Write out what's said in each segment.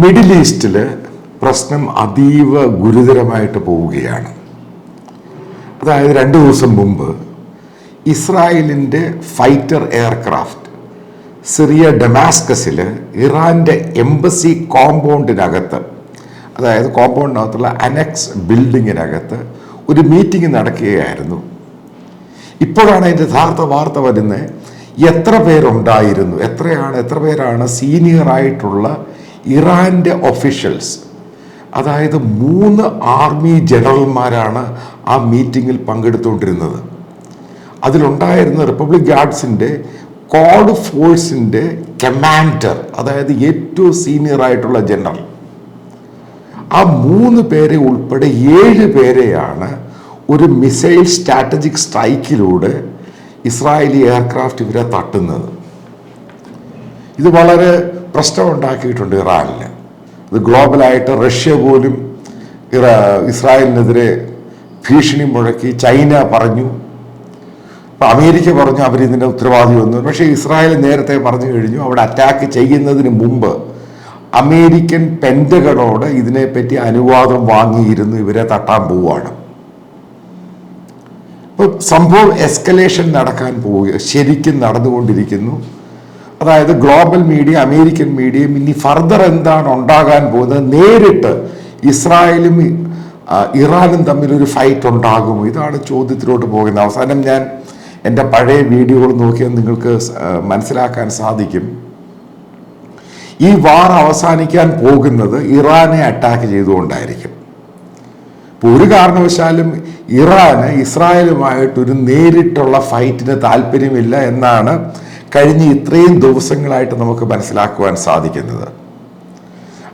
Middle ഈസ്റ്റിൽ പ്രശ്നം അതീവ ഗുരുതരമായിട്ട് പോവുകയാണ്. അതായത് രണ്ട് ദിവസം മുമ്പ് ഇസ്രായേലിന്റെ ഫൈറ്റർ എയർക്രാഫ്റ്റ് സിറിയ ഡെമാസ്കസിൽ ഇറാന്റെ എംബസി കോമ്പൗണ്ടിനകത്ത് അതായത് കോമ്പൗണ്ടിനകത്തുള്ള അനക്സ് ബിൽഡിങ്ങിനകത്ത് ഒരു മീറ്റിംഗ് നടക്കുകയായിരുന്നു. ഇപ്പോഴാണ് അതിന്റെ യഥാർത്ഥ വാർത്ത വരുന്നത്. എത്ര പേരുണ്ടായിരുന്നു? എത്രയാണ് എത്ര പേരാണ് സീനിയർ ആയിട്ടുള്ള ഇറാന്റെ ഒഫീഷ്യൽസ് അതായത് മൂന്ന് ആർമി ജനറൽമാരാണ് ആ മീറ്റിങ്ങിൽ പങ്കെടുത്തുകൊണ്ടിരുന്നത്. അതിലുണ്ടായിരുന്ന റിപ്പബ്ലിക് ഗാർഡ്സിന്റെ കോഡ് ഫോഴ്സിന്റെ കമാൻഡർ അതായത് ഏറ്റവും സീനിയർ ആയിട്ടുള്ള ജനറൽ ആ മൂന്ന് പേരെ ഉൾപ്പെടെ ഏഴ് പേരെയാണ് ഒരു മിസൈൽ സ്ട്രാറ്റജിക് സ്ട്രൈക്കിലൂടെ ഇസ്രായേലി എയർക്രാഫ്റ്റ് ഇവരെ തട്ടുന്നത്. ഇത് വളരെ പ്രശ്നമുണ്ടാക്കിയിട്ടുണ്ട് ഇറാനിൽ ഇത് ഗ്ലോബലായിട്ട് റഷ്യ പോലും ഇറാ ഇസ്രായേലിനെതിരെ ഭീഷണി മുഴക്കി ചൈന പറഞ്ഞു. അപ്പൊ അമേരിക്ക പറഞ്ഞു ഉത്തരവാദി വന്നു. പക്ഷേ ഇസ്രായേൽ നേരത്തെ പറഞ്ഞു കഴിഞ്ഞു അവിടെ അറ്റാക്ക് ചെയ്യുന്നതിന് മുമ്പ് അമേരിക്കൻ പെൻഡകളോട് ഇതിനെപ്പറ്റി അനുവാദം വാങ്ങിയിരുന്നു ഇവരെ തട്ടാൻ പോവുകയാണ്. അപ്പോൾ സംഭവം എസ്കലേഷൻ നടക്കാൻ പോവുക ശരിക്കും നടന്നുകൊണ്ടിരിക്കുന്നു. അതായത് ഗ്ലോബൽ മീഡിയ അമേരിക്കൻ മീഡിയയും ഇനി ഫർദർ എന്താണ് ഉണ്ടാകാൻ പോകുന്നത് നേരിട്ട് ഇസ്രായേലും ഇറാനും തമ്മിൽ ഒരു ഫൈറ്റ് ഉണ്ടാകുമോ? ഇതാണ് ചോദ്യത്തിലോട്ട് പോകുന്നത്. അവസാനം ഞാൻ എന്റെ പഴയ വീഡിയോകൾ നോക്കിയാൽ നിങ്ങൾക്ക് മനസ്സിലാക്കാൻ സാധിക്കും. ഈ വാർ അവസാനിക്കാൻ പോകുന്നത് ഇറാനെ അറ്റാക്ക് ചെയ്തുകൊണ്ടായിരിക്കും. ഇപ്പോൾ ഒരു കാരണവശാലും ഇറാന് ഇസ്രായേലുമായിട്ടൊരു നേരിട്ടുള്ള ഫൈറ്റിന് താല്പര്യമില്ല എന്നാണ് കഴിഞ്ഞ ഇത്രയും ദിവസങ്ങളായിട്ട് നമുക്ക് മനസ്സിലാക്കുവാൻ സാധിക്കുന്നത്.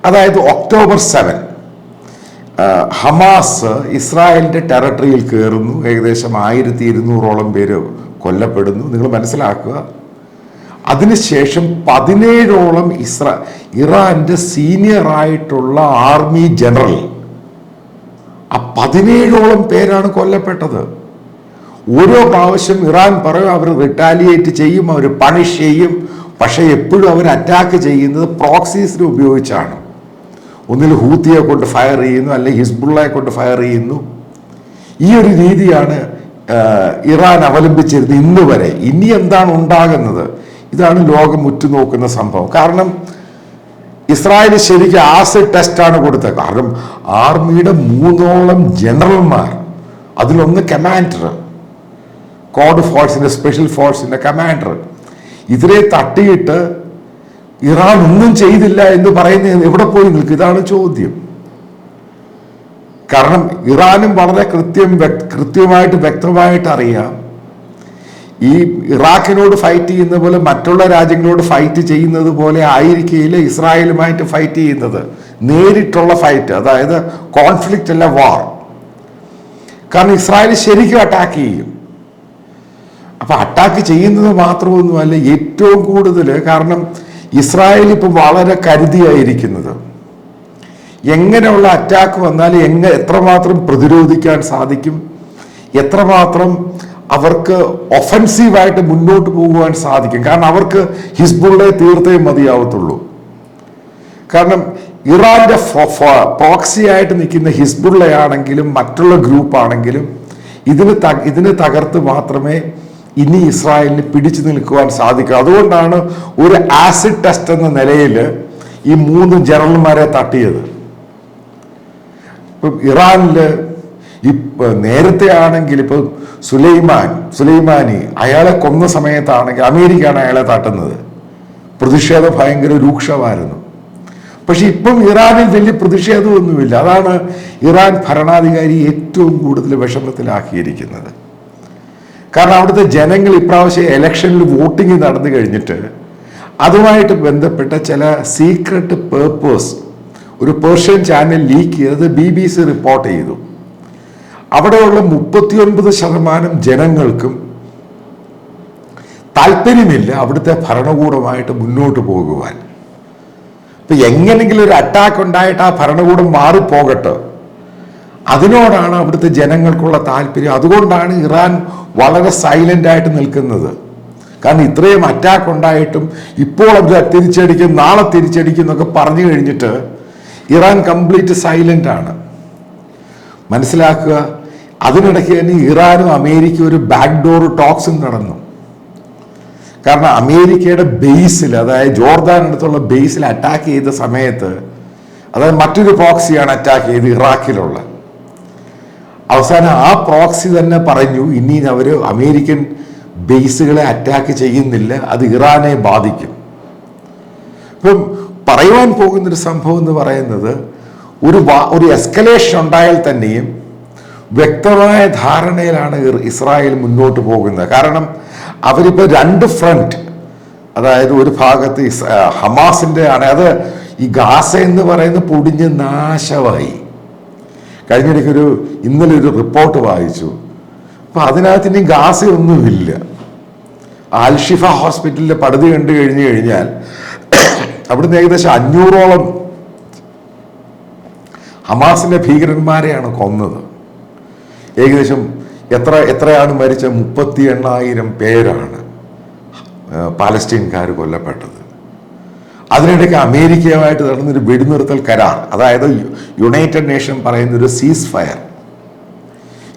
അതായത് ഒക്ടോബർ സെവൻ ഹമാസ് ഇസ്രായേലിന്റെ ടെറട്ടറിയിൽ കയറുന്നു ഏകദേശം ആയിരത്തി ഇരുന്നൂറോളം പേര് കൊല്ലപ്പെടുന്നു. നിങ്ങൾ മനസ്സിലാക്കുക. അതിനുശേഷം പതിനേഴോളം ഇസ്രാ ഇറാന്റെ സീനിയറായിട്ടുള്ള ആർമി ജനറൽ ആ പതിനേഴോളം പേരാണ് കൊല്ലപ്പെട്ടത്. ഓരോ പ്രാവശ്യം ഇറാൻ പറയും അവർ റിട്ടാലിയേറ്റ് ചെയ്യും അവർ പണിഷ് ചെയ്യും. പക്ഷേ എപ്പോഴും അവർ അറ്റാക്ക് ചെയ്യുന്നത് പ്രോക്സീസിനെ ഉപയോഗിച്ചാണ്. ഒന്നിൽ ഹൂത്തിയെ കൊണ്ട് ഫയർ ചെയ്യുന്നു അല്ലെങ്കിൽ ഹിസ്ബുള്ളയെ കൊണ്ട് ഫയർ ചെയ്യുന്നു. ഈ ഒരു രീതിയാണ് ഇറാൻ അവലംബിച്ചിരുന്നത് ഇന്ന് വരെ. ഇനി എന്താണ് ഉണ്ടാകുന്നത്? ഇതാണ് ലോകം ഉറ്റുനോക്കുന്ന സംഭവം. കാരണം ഇസ്രായേൽ ശരിക്കും ആസിഡ് ടെസ്റ്റാണ് കൊടുത്തത്. കാരണം ആർമിയുടെ മൂന്നോളം ജനറൽമാർ അതിലൊന്ന് കമാൻഡർ കോഡ് ഫോഴ്സിന്റെ സ്പെഷ്യൽ ഫോഴ്സിന്റെ കമാൻഡർ ഇതിനെ തട്ടിയിട്ട് ഇറാൻ ഒന്നും ചെയ്തില്ല എന്ന് പറയുന്നത് എവിടെ പോയി നിൽക്കും? ഇതാണ് ചോദ്യം. കാരണം ഇറാനും വളരെ കൃത്യം കൃത്യമായിട്ട് വ്യക്തമായിട്ട് അറിയാം. ഈ ഇറാഖിനോട് ഫൈറ്റ് ചെയ്യുന്ന പോലെ മറ്റുള്ള രാജ്യങ്ങളോട് ഫൈറ്റ് ചെയ്യുന്നത് പോലെ ആയിരിക്കില്ല ഇസ്രായേലുമായിട്ട് ഫൈറ്റ് ചെയ്യുന്നത്? നേരിട്ടുള്ള ഫൈറ്റ് അതായത് കോൺഫ്ലിക്റ്റ് അല്ല വാർ കാരണം ഇസ്രായേൽ ശരിക്കും അറ്റാക്ക് ചെയ്യും. അപ്പൊ അറ്റാക്ക് ചെയ്യുന്നത് മാത്രമൊന്നുമല്ല ഏറ്റവും കൂടുതൽ കാരണം ഇസ്രായേൽ ഇപ്പം വളരെ കരുതിയായിരിക്കുന്നത്. എങ്ങനെയുള്ള അറ്റാക്ക് വന്നാൽ എങ്ങ എത്രമാത്രം പ്രതിരോധിക്കാൻ സാധിക്കും? എത്രമാത്രം അവർക്ക് ഒഫൻസീവായിട്ട് മുന്നോട്ട് പോകുവാൻ സാധിക്കും? കാരണം അവർക്ക് ഹിസ്ബുള്ളെ തീർത്തേ മതിയാവത്തുള്ളൂ. കാരണം ഇറാന്റെ പ്രോക്സി ആയിട്ട് നിൽക്കുന്ന ഹിസ്ബുള്ളയാണെങ്കിലും മറ്റുള്ള ഗ്രൂപ്പ് ആണെങ്കിലും ഇതിന് ത- ഇതിന് തകർത്ത് മാത്രമേ ഇനി ഇസ്രായേലിന് പിടിച്ചു നിൽക്കുവാൻ സാധിക്കും അതുകൊണ്ടാണ് ഒരു ആസിഡ് ടെസ്റ്റ് എന്ന നിലയിൽ ഈ മൂന്ന് ജനറൽമാരെ തട്ടിയത്. ഇപ്പം ഇറാനിൽ ഇപ്പൊ നേരത്തെ ആണെങ്കിൽ ഇപ്പൊ സുലൈമാൻ സുലൈമാനി അയാളെ കൊന്ന സമയത്താണെങ്കിൽ അമേരിക്കയാണ് അയാളെ തട്ടുന്നത്. പ്രതിഷേധം ഭയങ്കര രൂക്ഷമായിരുന്നു. പക്ഷെ ഇപ്പം ഇറാനിൽ വലിയ പ്രതിഷേധമൊന്നുമില്ല. അതാണ് ഇറാൻ ഭരണാധികാരി ഏറ്റവും കൂടുതൽ വിഷമത്തിലാക്കിയിരിക്കുന്നത്. കാരണം അവിടുത്തെ ജനങ്ങൾ ഇപ്രാവശ്യം ഇലക്ഷനിൽ വോട്ടിംഗ് നടന്നു കഴിഞ്ഞിട്ട് അതുമായിട്ട് ബന്ധപ്പെട്ട ചില സീക്രട്ട് പേർപ്പേഴ്സ് ഒരു പേർഷ്യൻ ചാനൽ ലീക്ക് ചെയ്തത് ബി ബി സി റിപ്പോർട്ട് ചെയ്തു. അവിടെയുള്ള മുപ്പത്തിയൊൻപത് ശതമാനം ജനങ്ങൾക്കും താല്പര്യമില്ല അവിടുത്തെ ഭരണകൂടമായിട്ട് മുന്നോട്ട് പോകുവാൻ. ഇപ്പൊ എങ്ങനെങ്കിലും ഒരു അറ്റാക്ക് ഉണ്ടായിട്ട് ആ ഭരണകൂടം മാറിപ്പോകട്ടെ. അതിനോടാണ് അവിടുത്തെ ജനങ്ങൾക്കുള്ള താല്പര്യം. അതുകൊണ്ടാണ് ഇറാൻ വളരെ സൈലന്റ് ആയിട്ട് നിൽക്കുന്നത്. കാരണം ഇത്രയും അറ്റാക്ക് ഉണ്ടായിട്ടും ഇപ്പോൾ അവർ തിരിച്ചടിക്കും നാളെ തിരിച്ചടിക്കും എന്നൊക്കെ പറഞ്ഞു കഴിഞ്ഞിട്ട് ഇറാൻ കംപ്ലീറ്റ് സൈലന്റ് ആണ്. മനസ്സിലാക്കുക അതിനിടയ്ക്ക് തന്നെ ഇറാനും അമേരിക്ക ഒരു ബാക്ക്ഡോർ ടോക്സും നടന്നു. കാരണം അമേരിക്കയുടെ ബേസിൽ അതായത് ജോർദാൻ അടുത്തുള്ള ബേസിൽ അറ്റാക്ക് ചെയ്ത സമയത്ത് അതായത് മറ്റൊരു പ്രോക്സിയാണ് അറ്റാക്ക് ചെയ്ത് ഇറാഖിലുള്ള. അവസാനം ആ പ്രോക്സി തന്നെ പറഞ്ഞു ഇനി അവർ അമേരിക്കൻ ബേസുകളെ അറ്റാക്ക് ചെയ്യുന്നില്ല അത് ഇറാനെ ബാധിക്കും. ഇപ്പം പറയുവാൻ പോകുന്നൊരു സംഭവം എന്ന് പറയുന്നത് ഒരു ഒരു എസ്കലേഷൻ ഉണ്ടായാൽ തന്നെയും വ്യക്തമായ ധാരണയിലാണ് ഇസ്രായേൽ മുന്നോട്ട് പോകുന്നത്. കാരണം അവരിപ്പോൾ രണ്ട് ഫ്രണ്ട് അതായത് ഒരു ഭാഗത്ത് ഹമാസിന്റെ ആണ്. അത് ഈ ഗാസ എന്ന് പറയുന്നത് പൊടിഞ്ഞ് നാശമായി. കഴിഞ്ഞിടയ്ക്ക് ഒരു ഇന്നലെ ഒരു റിപ്പോർട്ട് വായിച്ചു. അപ്പൊ അതിനകത്ത് ഇനി ഗാസയൊന്നുമില്ല. ആൽഷിഫ ഹോസ്പിറ്റലിലെ പടുതി കണ്ടു കഴിഞ്ഞു കഴിഞ്ഞാൽ അവിടുന്ന് ഏകദേശം അഞ്ഞൂറോളം ഹമാസിന്റെ ഭീകരന്മാരെയാണ് കൊന്നത്. ഏകദേശം എത്ര എത്രയാണ് മരിച്ച മുപ്പത്തി എണ്ണായിരം പേരാണ് പാലസ്റ്റീൻകാർ കൊല്ലപ്പെട്ടത്. അതിനിടയ്ക്ക് അമേരിക്കയുമായിട്ട് നടന്നൊരു വെടിനിർത്തൽ കരാർ അതായത് യുണൈറ്റഡ് നേഷൻ പറയുന്ന ഒരു സീസ് ഫയർ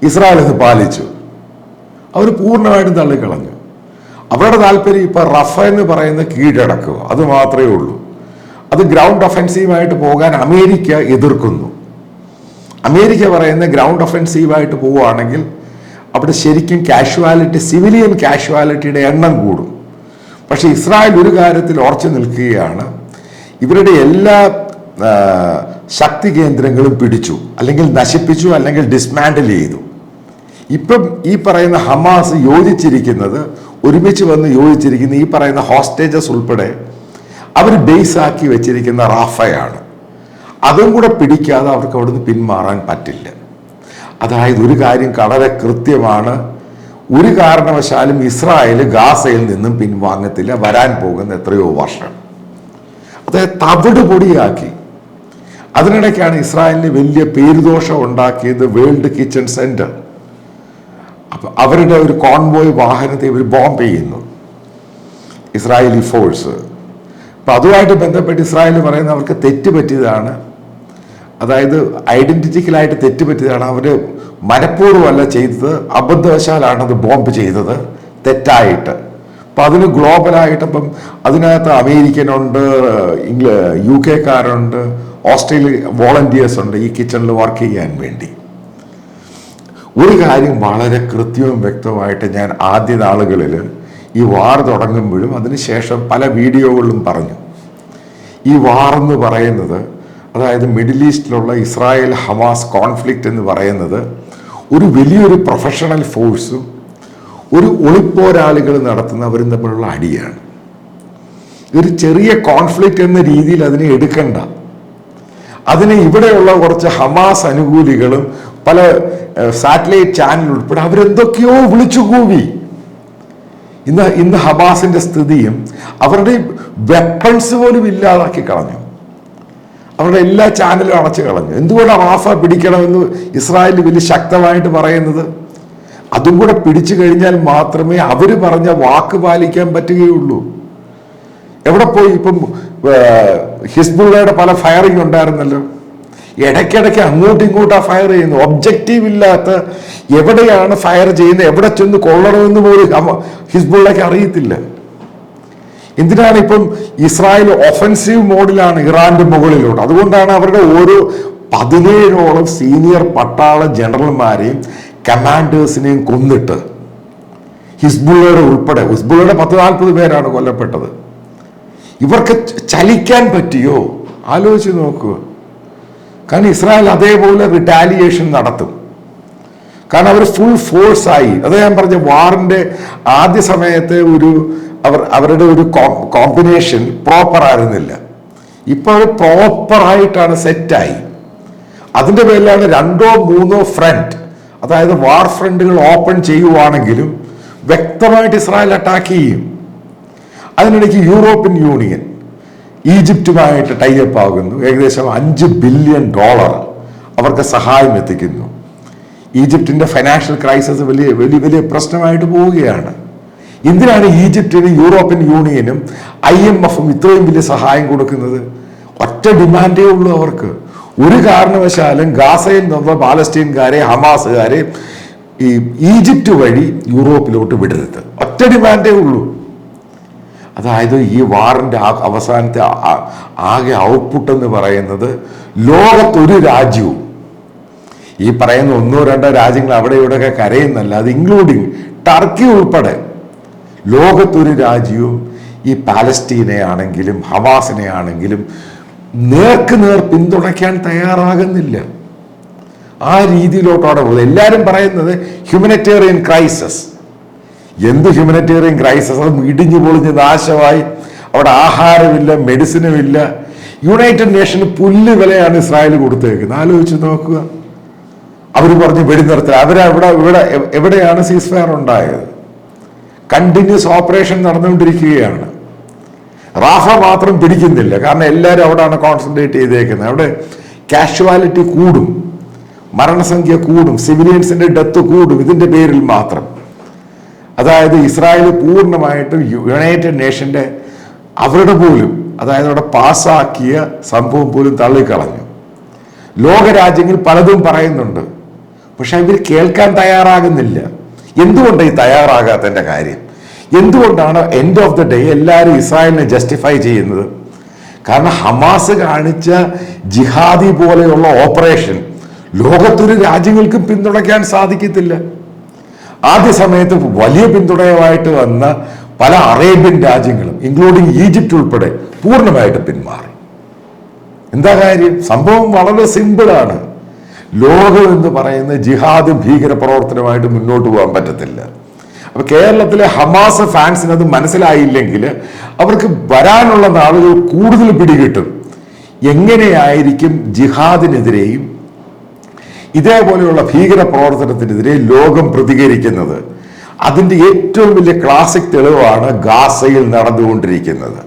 ഇസ്രായേൽ അത് പാലിച്ചു. അവർ പൂർണമായിട്ടും തള്ളിക്കളഞ്ഞു. അവരുടെ താല്പര്യം ഇപ്പൊ റഫ എന്ന് പറയുന്ന കീഴടക്കുക അത് മാത്രമേ ഉള്ളൂ. അത് ഗ്രൗണ്ട് ഒഫൻസീവായിട്ട് പോകാൻ അമേരിക്ക എതിർക്കുന്നു. അമേരിക്ക പറയുന്ന ഗ്രൗണ്ട് ഒഫൻസീവായിട്ട് പോവുകയാണെങ്കിൽ അവിടെ ശരിക്കും കാഷ്വാലിറ്റി സിവിലിയൻ കാഷ്വാലിറ്റിയുടെ എണ്ണം കൂടും. പക്ഷെ ഇസ്രായേൽ ഒരു കാര്യത്തിൽ ഉറച്ചു നിൽക്കുകയാണ്. ഇവരുടെ എല്ലാ ശക്തി കേന്ദ്രങ്ങളും പിടിച്ചു. അല്ലെങ്കിൽ നശിപ്പിച്ചു അല്ലെങ്കിൽ ഡിസ്മാൻഡിൽ ചെയ്തു. ഇപ്പം ഈ പറയുന്ന ഹമാസ് യോജിച്ചിരിക്കുന്നത് ഒരുമിച്ച് വന്ന് യോജിച്ചിരിക്കുന്ന ഈ പറയുന്ന ഹോസ്റ്റേജസ് ഉൾപ്പെടെ അവർ ബേസ് ആക്കി വെച്ചിരിക്കുന്ന റാഫയാണ്. അതും കൂടെ പിടിക്കാതെ അവർക്ക് അവിടുന്ന് പിന്മാറാൻ പറ്റില്ല. അതായത് ഒരു കാര്യം വളരെ കൃത്യമാണ്. ഒരു കാരണവശാലും ഇസ്രായേൽ ഗാസയിൽ നിന്നും പിൻവാങ്ങത്തില്ല വരാൻ പോകുന്ന എത്രയോ വർഷം. അത് തവിട് പൊടിയാക്കി അതിനിടയ്ക്കാണ് ഇസ്രായേലിന് വലിയ പേരുദോഷം ഉണ്ടാക്കിയത് വേൾഡ് കിച്ചൺ സെന്റർ. അപ്പൊ അവരുടെ ഒരു കോൺവോയ് വാഹനത്തെ ഇവർ ബോംബ് ചെയ്യുന്നു. Israeli force. അപ്പൊ അതുമായിട്ട് ബന്ധപ്പെട്ട് ഇസ്രായേൽ പറയുന്ന അവർക്ക് തെറ്റ് പറ്റിയതാണ്. അതായത് ഐഡന്റിറ്റിക്കലായിട്ട് തെറ്റുപറ്റിയതാണ്. അവർ മനഃപൂർവമല്ല ചെയ്തത്. അബദ്ധവശാലാണ് അത് ബോംബ് ചെയ്തത്. തെറ്റായിട്ട്. അപ്പം അതിന് ഗ്ലോബലായിട്ട് ഇപ്പം അതിനകത്ത് അമേരിക്കനുണ്ട് ഇംഗ്ല യു കെക്കാരുണ്ട് ഓസ്ട്രേലിയ വോളണ്ടിയേഴ്സ് ഉണ്ട്. ഈ കിച്ചണിൽ വർക്ക് ചെയ്യാൻ വേണ്ടി. ഒരു കാര്യം വളരെ കൃത്യവും വ്യക്തമായിട്ട് ഞാൻ ആദ്യ നാളുകളിൽ ഈ വാർ തുടങ്ങുമ്പോഴും അതിനുശേഷം പല വീഡിയോകളിലും പറഞ്ഞു. ഈ വാർ എന്ന് പറയുന്നത് അതായത് മിഡിൽ ഈസ്റ്റിലുള്ള ഇസ്രായേൽ ഹമാസ് കോൺഫ്ലിക്റ്റ് എന്ന് പറയുന്നത് ഒരു വലിയൊരു പ്രൊഫഷണൽ ഫോഴ്സും ഒരു ഒളിപ്പോരാളികൾ നടത്തുന്നവരും തമ്മിലുള്ള അടിയാണ്. ഒരു ചെറിയ കോൺഫ്ലിക്റ്റ് എന്ന രീതിയിൽ അതിനെ എടുക്കണ്ട. അതിനെ ഇവിടെയുള്ള കുറച്ച് ഹമാസ് അനുകൂലികളും പല സാറ്റലൈറ്റ് ചാനൽ ഉൾപ്പെടെ അവരെന്തൊക്കെയോ വിളിച്ചു കൂവി ഇന്ന് ഇന്ന് ഹമാസിന്റെ സ്ഥിതിയും അവരുടെ വെപ്പൺസ് പോലും ഇല്ലാതാക്കി കളഞ്ഞു. അവരുടെ എല്ലാ ചാനലും അടച്ചു കളഞ്ഞു. എന്തുകൊണ്ടാണ് റാഫ പിടിക്കണമെന്ന് ഇസ്രായേൽ വലിയ ശക്തമായിട്ട് പറയുന്നത്? അതും കൂടെ പിടിച്ചു കഴിഞ്ഞാൽ മാത്രമേ അവർ പറഞ്ഞ വാക്ക് പാലിക്കാൻ പറ്റുകയുള്ളൂ. എവിടെ പോയി ഇപ്പം ഹിസ്ബുള്ളയുടെ പല ഫയറിംഗ് ഉണ്ടായിരുന്നല്ലോ? ഇടയ്ക്കിടയ്ക്ക് അങ്ങോട്ടും ഇങ്ങോട്ടാ ഫയർ ചെയ്യുന്നു. ഒബ്ജക്റ്റീവ് ഇല്ലാത്ത എവിടെയാണ് ഫയർ ചെയ്യുന്നത്? എവിടെ ചെന്ന് കൊള്ളണമെന്ന് പോലും ഹിസ്ബുള്ളയ്ക്ക് അറിയത്തില്ല. എന്തിനാണ് ഇപ്പം ഇസ്രായേൽ ഒഫൻസീവ് മോഡിലാണ് ഇറാന്റെ മുകളിലോട്ട്? അതുകൊണ്ടാണ് അവരുടെ ഓരോ പതിനേഴോളം സീനിയർ പട്ടാള ജനറൽമാരെയും കമാൻഡേഴ്സിനെയും കൊന്നിട്ട് ഹിസ്ബുള്ളയുടെ ഉൾപ്പെടെ ഹിസ്ബുള്ളയുടെ പത്ത് നാൽപ്പത് പേരാണ് കൊല്ലപ്പെട്ടത്. ഇവർക്ക് ചലിക്കാൻ പറ്റിയോ? ആലോചിച്ച് നോക്കുക കാരണം ഇസ്രായേൽ അതേപോലെ റിറ്റാലിയേഷൻ നടത്തും. കാരണം അവർ ഫുൾ ഫോഴ്സായി അത് ഞാൻ പറഞ്ഞ വാറിന്റെ ആദ്യ സമയത്തെ ഒരു അവർ അവരുടെ ഒരു കോമ്പിനേഷൻ പ്രോപ്പർ ആയിരുന്നില്ല. ഇപ്പോൾ അത് പ്രോപ്പറായിട്ടാണ് സെറ്റായി അതിന്റെ പേരിലാണ് രണ്ടോ മൂന്നോ ഫ്രണ്ട് അതായത് വാർ ഫ്രണ്ടുകൾ ഓപ്പൺ ചെയ്യുവാണെങ്കിലും വ്യക്തമായിട്ട് ഇസ്രായേൽ അറ്റാക്ക് ചെയ്യും. അതിനിടയ്ക്ക് യൂറോപ്യൻ യൂണിയൻ ഈജിപ്തുമായിട്ട് ടൈപ്പ് ആകുന്നു. ഏകദേശം അഞ്ച് ബില്യൺ ഡോളർ അവർക്ക് സഹായം എത്തിക്കുന്നു. ഈജിപ്തിന്റെ ഫൈനാൻഷ്യൽ ക്രൈസിസ് വലിയ വലിയ വലിയ പ്രശ്നമായിട്ട് പോവുകയാണ്. എന്തിനാണ് ഈജിപ്തിനും യൂറോപ്യൻ യൂണിയനും ഐ എം എഫും ഇത്രയും വലിയ സഹായം കൊടുക്കുന്നത്? ഒറ്റ ഡിമാൻഡേ ഉള്ളൂ അവർക്ക്. ഒരു കാരണവശാലും ഗാസയിൽ നിന്നുള്ള പാലസ്റ്റീൻകാരെ ഹമാസുകാരെ ഈ ഈജിപ്റ്റ് വഴി യൂറോപ്പിലോട്ട് വിടരുത്. ഒറ്റ ഡിമാൻഡേ ഉള്ളൂ. അതായത് ഈ വാറിന്റെ അവസാനത്തെ ആകെ ഔട്ട്പുട്ട് എന്ന് പറയുന്നത് ലോകത്തൊരു രാജ്യവും. ഈ പറയുന്ന ഒന്നോ രണ്ടോ രാജ്യങ്ങൾ അവിടെ ഇവിടെയൊക്കെ കരയുന്നല്ല അത് ഇൻക്ലൂഡിങ് ടർക്കി ഉൾപ്പെടെ. ലോകത്തൊരു രാജ്യവും ഈ പാലസ്റ്റീനെ ആണെങ്കിലും ഹമാസിനെ ആണെങ്കിലും നേർക്ക് നേർ പിന്തുണയ്ക്കാൻ തയ്യാറാകുന്നില്ല. ആ രീതിയിലോട്ടാണ് പോകുന്നത്. എല്ലാവരും പറയുന്നത് ഹ്യൂമനിറ്റേറിയൻ ക്രൈസിസ് എന്ത് ഹ്യൂമനിറ്റേറിയൻ ക്രൈസിസ് അത് ഇടിഞ്ഞു പൊളിഞ്ഞ് നാശമായി. അവിടെ ആഹാരമില്ല മെഡിസിനുമില്ല യുണൈറ്റഡ് നേഷന് പുല്ല് വിലയാണ് ഇസ്രായേൽ കൊടുത്തേക്കുന്നത്. ആലോചിച്ച് നോക്കുക. അവർ പറഞ്ഞ് വെടിനിർത്തൽ. അവരവിടെ ഇവിടെ എവിടെയാണ് സീസ് ഫയർ ഉണ്ടായത്? കണ്ടിന്യൂസ് ഓപ്പറേഷൻ നടന്നുകൊണ്ടിരിക്കുകയാണ്. റാഫ മാത്രം പിടിക്കുന്നില്ല. കാരണം എല്ലാവരും അവിടെയാണ് കോൺസെൻട്രേറ്റ് ചെയ്തേക്കുന്നത്. അവിടെ കാഷ്വാലിറ്റി കൂടും. മരണസംഖ്യ കൂടും. സിവിലിയൻസിന്റെ ഡെത്ത് കൂടും. ഇതിന്റെ പേരിൽ മാത്രം. അതായത് ഇസ്രായേൽ പൂർണമായിട്ടും യുണൈറ്റഡ് നേഷന്റെ അവരുടെ പോലും അതായത് അവിടെ പാസ്സാക്കിയ സംഭവം പോലും തള്ളിക്കളഞ്ഞു. ലോകരാജ്യങ്ങൾ പലതും പറയുന്നുണ്ട്. പക്ഷെ ഇവർ കേൾക്കാൻ തയ്യാറാകുന്നില്ല. എന്തുകൊണ്ടാണ് ഈ തയ്യാറാകാത്തതിന്റെ കാര്യം? എന്തുകൊണ്ടാണ് എൻഡ് ഓഫ് ദ ഡേ എല്ലാവരും ഇസ്രായേലിനെ ജസ്റ്റിഫൈ ചെയ്യുന്നത്? കാരണം ഹമാസ് കാണിച്ച ജിഹാദി പോലെയുള്ള ഓപ്പറേഷൻ ലോകത്തൊരു രാജ്യങ്ങൾക്കും പിന്തുണയ്ക്കാൻ സാധിക്കത്തില്ല. ആദ്യ സമയത്ത് വലിയ പിന്തുണയുമായിട്ട് വന്ന പല അറേബ്യൻ രാജ്യങ്ങളും ഇൻക്ലൂഡിങ് ഈജിപ്റ്റ് ഉൾപ്പെടെ പൂർണമായിട്ട് പിന്മാറി. എന്താ കാര്യം? സംഭവം വളരെ സിമ്പിളാണ് ലോകം എന്ന് പറയുന്ന ജിഹാദ് ഭീകര പ്രവർത്തനമായിട്ട് മുന്നോട്ട് പോകാൻ പറ്റത്തില്ല. അപ്പൊ കേരളത്തിലെ ഹമാസ് ഫാൻസിന് അത് മനസ്സിലായില്ലെങ്കിൽ അവർക്ക് വരാനുള്ള നാളുകൾ കൂടുതൽ പിടികിട്ടും. എങ്ങനെയായിരിക്കും ജിഹാദിനെതിരെയും ഇതേപോലെയുള്ള ഭീകര പ്രവർത്തനത്തിനെതിരെ ലോകം പ്രതികരിക്കുന്നത്? അതിന്റെ ഏറ്റവും വലിയ ക്ലാസിക് തെളിവാണ് ഗാസയിൽ നടന്നുകൊണ്ടിരിക്കുന്നത്.